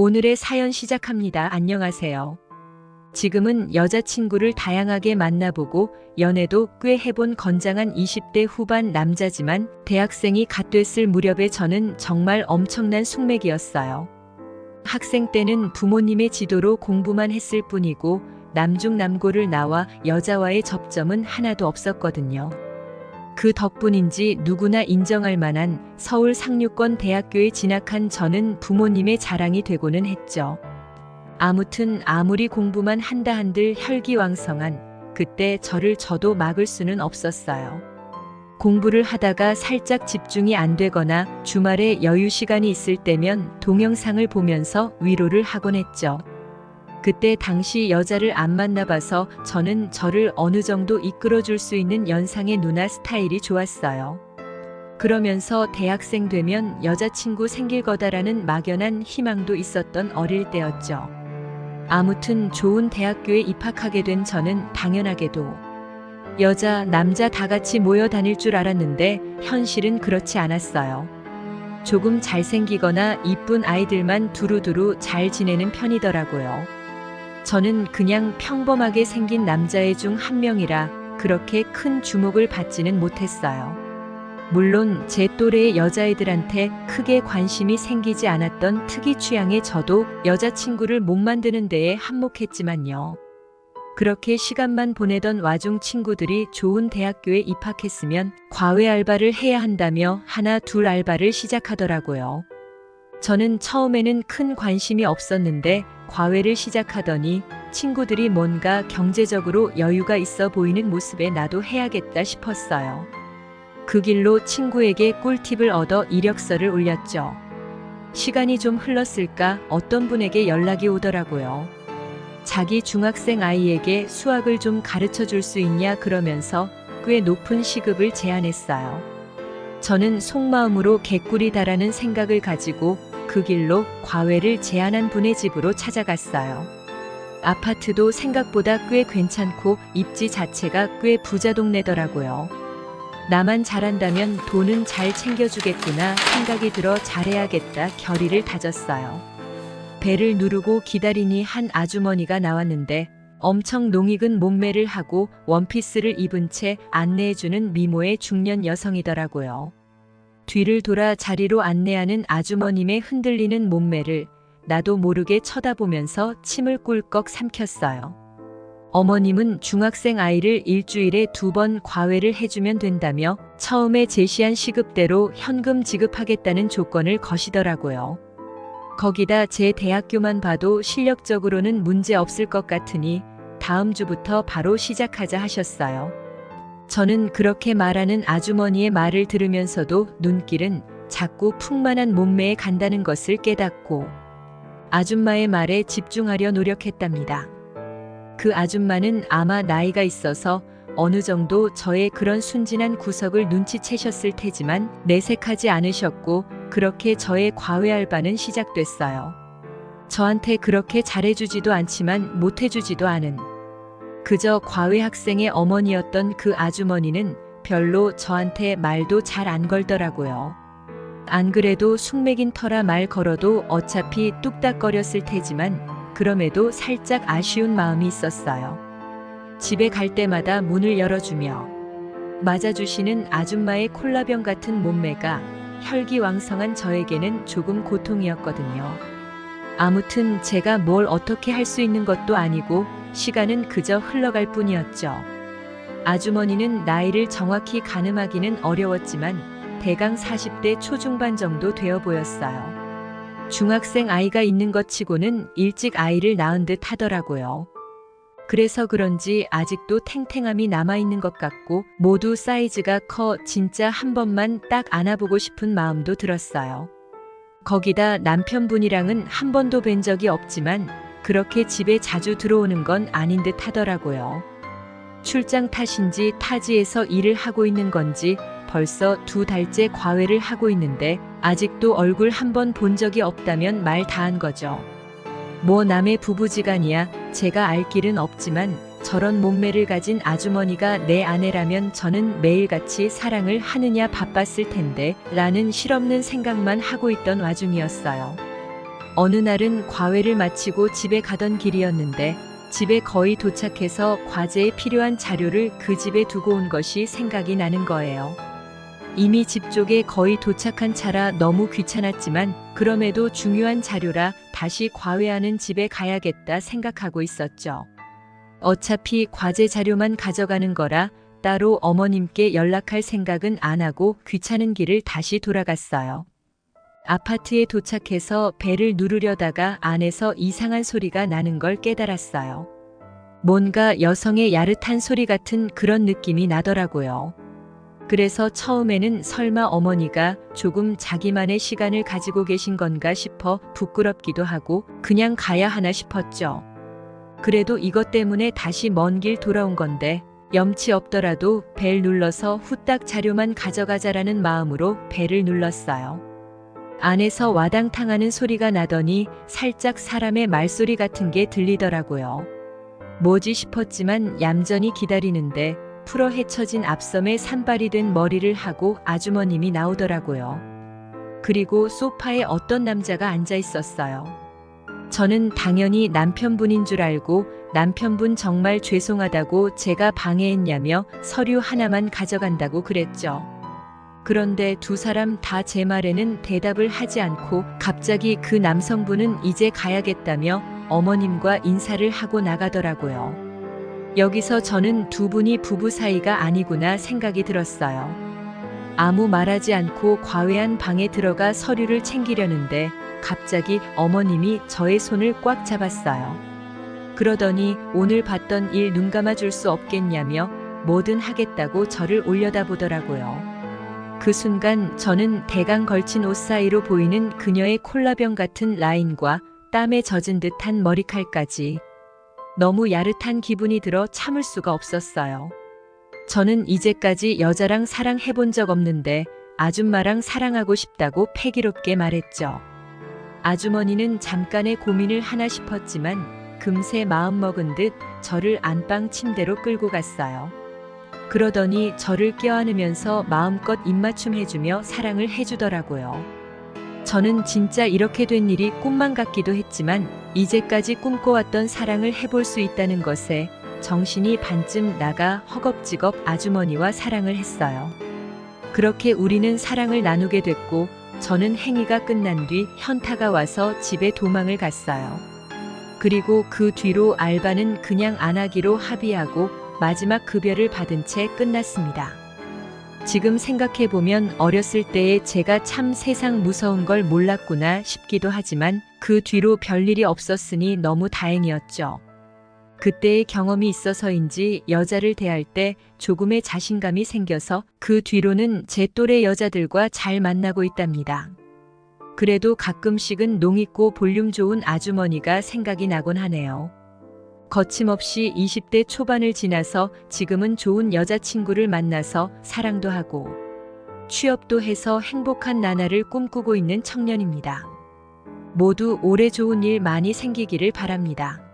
오늘의 사연 시작합니다. 안녕하세요. 지금은 여자친구를 다양하게 만나보고 연애도 꽤 해본 건장한 20대 후반 남자지만 대학생이 갓 됐을 무렵에 저는 정말 엄청난 숙맥이었어요. 학생 때는 부모님의 지도로 공부만 했을 뿐이고 남중 남고를 나와 여자와의 접점은 하나도 없었거든요. 그 덕분인지 누구나 인정할 만한 서울 상류권 대학교에 진학한 저는 부모님의 자랑이 되고는 했죠. 아무튼 아무리 공부만 한다 한들 혈기왕성한 그때 저를 저도 막을 수는 없었어요. 공부를 하다가 살짝 집중이 안 되거나 주말에 여유 시간이 있을 때면 동영상을 보면서 위로를 하곤 했죠. 그때 당시 여자를 안 만나봐서 저는 저를 어느 정도 이끌어줄 수 있는 연상의 누나 스타일이 좋았어요. 그러면서 대학생 되면 여자친구 생길 거다라는 막연한 희망도 있었던 어릴 때였죠. 아무튼 좋은 대학교에 입학하게 된 저는 당연하게도 여자, 남자 다 같이 모여 다닐 줄 알았는데 현실은 그렇지 않았어요. 조금 잘생기거나 이쁜 아이들만 두루두루 잘 지내는 편이더라고요. 저는 그냥 평범하게 생긴 남자애 중 한 명이라 그렇게 큰 주목을 받지는 못했어요. 물론 제 또래의 여자애들한테 크게 관심이 생기지 않았던 특이 취향의 저도 여자친구를 못 만드는 데에 한몫했지만요. 그렇게 시간만 보내던 와중 친구들이 좋은 대학교에 입학했으면 과외 알바를 해야 한다며 하나 둘 알바를 시작하더라고요. 저는 처음에는 큰 관심이 없었는데 과외를 시작하더니 친구들이 뭔가 경제적으로 여유가 있어 보이는 모습에 나도 해야겠다 싶었어요. 그 길로 친구에게 꿀팁을 얻어 이력서를 올렸죠. 시간이 좀 흘렀을까 어떤 분에게 연락이 오더라고요. 자기 중학생 아이에게 수학을 좀 가르쳐 줄 수 있냐 그러면서 꽤 높은 시급을 제안했어요. 저는 속마음으로 개꿀이다라는 생각을 가지고 그 길로 과외를 제안한 분의 집으로 찾아갔어요. 아파트도 생각보다 꽤 괜찮고 입지 자체가 꽤 부자 동네더라고요. 나만 잘한다면 돈은 잘 챙겨주겠구나 생각이 들어 잘해야겠다 결의를 다졌어요. 배를 누르고 기다리니 한 아주머니가 나왔는데 엄청 농익은 몸매를 하고 원피스를 입은 채 안내해주는 미모의 중년 여성이더라고요. 뒤를 돌아 자리로 안내하는 아주머님의 흔들리는 몸매를 나도 모르게 쳐다보면서 침을 꿀꺽 삼켰어요. 어머님은 중학생 아이를 일주일에 두 번 과외를 해주면 된다며 처음에 제시한 시급대로 현금 지급하겠다는 조건을 거시더라고요. 거기다 제 대학교만 봐도 실력적으로는 문제 없을 것 같으니 다음 주부터 바로 시작하자 하셨어요. 저는 그렇게 말하는 아주머니의 말을 들으면서도 눈길은 자꾸 풍만한 몸매에 간다는 것을 깨닫고 아줌마의 말에 집중하려 노력했답니다. 그 아줌마는 아마 나이가 있어서 어느 정도 저의 그런 순진한 구석을 눈치채셨을 테지만 내색하지 않으셨고 그렇게 저의 과외 알바는 시작됐어요. 저한테 그렇게 잘해주지도 않지만 못해주지도 않은 그저 과외 학생의 어머니였던 그 아주머니는 별로 저한테 말도 잘 안 걸더라고요. 안 그래도 숙맥인 터라 말 걸어도 어차피 뚝딱거렸을 테지만 그럼에도 살짝 아쉬운 마음이 있었어요. 집에 갈 때마다 문을 열어주며 맞아주시는 아줌마의 콜라병 같은 몸매가 혈기왕성한 저에게는 조금 고통이었거든요. 아무튼 제가 뭘 어떻게 할 수 있는 것도 아니고 시간은 그저 흘러갈 뿐이었죠. 아주머니는 나이를 정확히 가늠하기는 어려웠지만 대강 40대 초중반 정도 되어 보였어요. 중학생 아이가 있는 것 치고는 일찍 아이를 낳은 듯 하더라고요. 그래서 그런지 아직도 탱탱함이 남아있는 것 같고 모두 사이즈가 커 진짜 한 번만 딱 안아보고 싶은 마음도 들었어요. 거기다 남편분이랑은 한 번도 뵌 적이 없지만 그렇게 집에 자주 들어오는 건 아닌 듯 하더라고요. 출장 탓인지 타지에서 일을 하고 있는 건지 벌써 두 달째 과외를 하고 있는데 아직도 얼굴 한 번 본 적이 없다면 말 다 한 거죠. 뭐 남의 부부지간이야 제가 알 길은 없지만 저런 몸매를 가진 아주머니가 내 아내라면 저는 매일같이 사랑을 하느냐 바빴을 텐데 라는 실없는 생각만 하고 있던 와중이었어요. 어느 날은 과외를 마치고 집에 가던 길이었는데 집에 거의 도착해서 과제에 필요한 자료를 그 집에 두고 온 것이 생각이 나는 거예요. 이미 집 쪽에 거의 도착한 차라 너무 귀찮았지만 그럼에도 중요한 자료라 다시 과외하는 집에 가야겠다 생각하고 있었죠. 어차피 과제 자료만 가져가는 거라 따로 어머님께 연락할 생각은 안 하고 귀찮은 길을 다시 돌아갔어요. 아파트에 도착해서 벨을 누르려다가 안에서 이상한 소리가 나는 걸 깨달았어요. 뭔가 여성의 야릇한 소리 같은 그런 느낌이 나더라고요. 그래서 처음에는 설마 어머니가 조금 자기만의 시간을 가지고 계신 건가 싶어 부끄럽기도 하고 그냥 가야 하나 싶었죠. 그래도 이것 때문에 다시 먼 길 돌아온 건데 염치 없더라도 벨 눌러서 후딱 자료만 가져가자라는 마음으로 벨을 눌렀어요. 안에서 와당탕하는 소리가 나더니 살짝 사람의 말소리 같은 게 들리더라고요. 뭐지 싶었지만 얌전히 기다리는데 풀어 헤쳐진 앞섬에 산발이 된 머리를 하고 아주머님이 나오더라고요. 그리고 소파에 어떤 남자가 앉아 있었어요. 저는 당연히 남편분인 줄 알고 남편분 정말 죄송하다고 제가 방해했냐며 서류 하나만 가져간다고 그랬죠. 그런데 두 사람 다 제 말에는 대답을 하지 않고 갑자기 그 남성분은 이제 가야겠다며 어머님과 인사를 하고 나가더라고요. 여기서 저는 두 분이 부부 사이가 아니구나 생각이 들었어요. 아무 말하지 않고 과외한 방에 들어가 서류를 챙기려는데 갑자기 어머님이 저의 손을 꽉 잡았어요. 그러더니 오늘 봤던 일 눈 감아 줄 수 없겠냐며 뭐든 하겠다고 저를 올려다보더라고요. 그 순간 저는 대강 걸친 옷 사이로 보이는 그녀의 콜라병 같은 라인과 땀에 젖은 듯한 머리칼까지 너무 야릇한 기분이 들어 참을 수가 없었어요. 저는 이제까지 여자랑 사랑해본 적 없는데 아줌마랑 사랑하고 싶다고 패기롭게 말했죠. 아주머니는 잠깐의 고민을 하나 싶었지만 금세 마음먹은 듯 저를 안방 침대로 끌고 갔어요. 그러더니 저를 껴안으면서 마음껏 입맞춤 해주며 사랑을 해주더라고요. 저는 진짜 이렇게 된 일이 꿈만 같기도 했지만 이제까지 꿈꿔왔던 사랑을 해볼 수 있다는 것에 정신이 반쯤 나가 허겁지겁 아주머니와 사랑을 했어요. 그렇게 우리는 사랑을 나누게 됐고 저는 행위가 끝난 뒤 현타가 와서 집에 도망을 갔어요. 그리고 그 뒤로 알바는 그냥 안 하기로 합의하고 마지막 급여를 받은 채 끝났습니다. 지금 생각해보면 어렸을 때에 제가 참 세상 무서운 걸 몰랐구나 싶기도 하지만 그 뒤로 별일이 없었으니 너무 다행이었죠. 그때의 경험이 있어서인지 여자를 대할 때 조금의 자신감이 생겨서 그 뒤로는 제 또래 여자들과 잘 만나고 있답니다. 그래도 가끔씩은 농 있고 볼륨 좋은 아주머니가 생각이 나곤 하네요. 거침없이 20대 초반을 지나서 지금은 좋은 여자친구를 만나서 사랑도 하고 취업도 해서 행복한 나날을 꿈꾸고 있는 청년입니다. 모두 올해 좋은 일 많이 생기기를 바랍니다.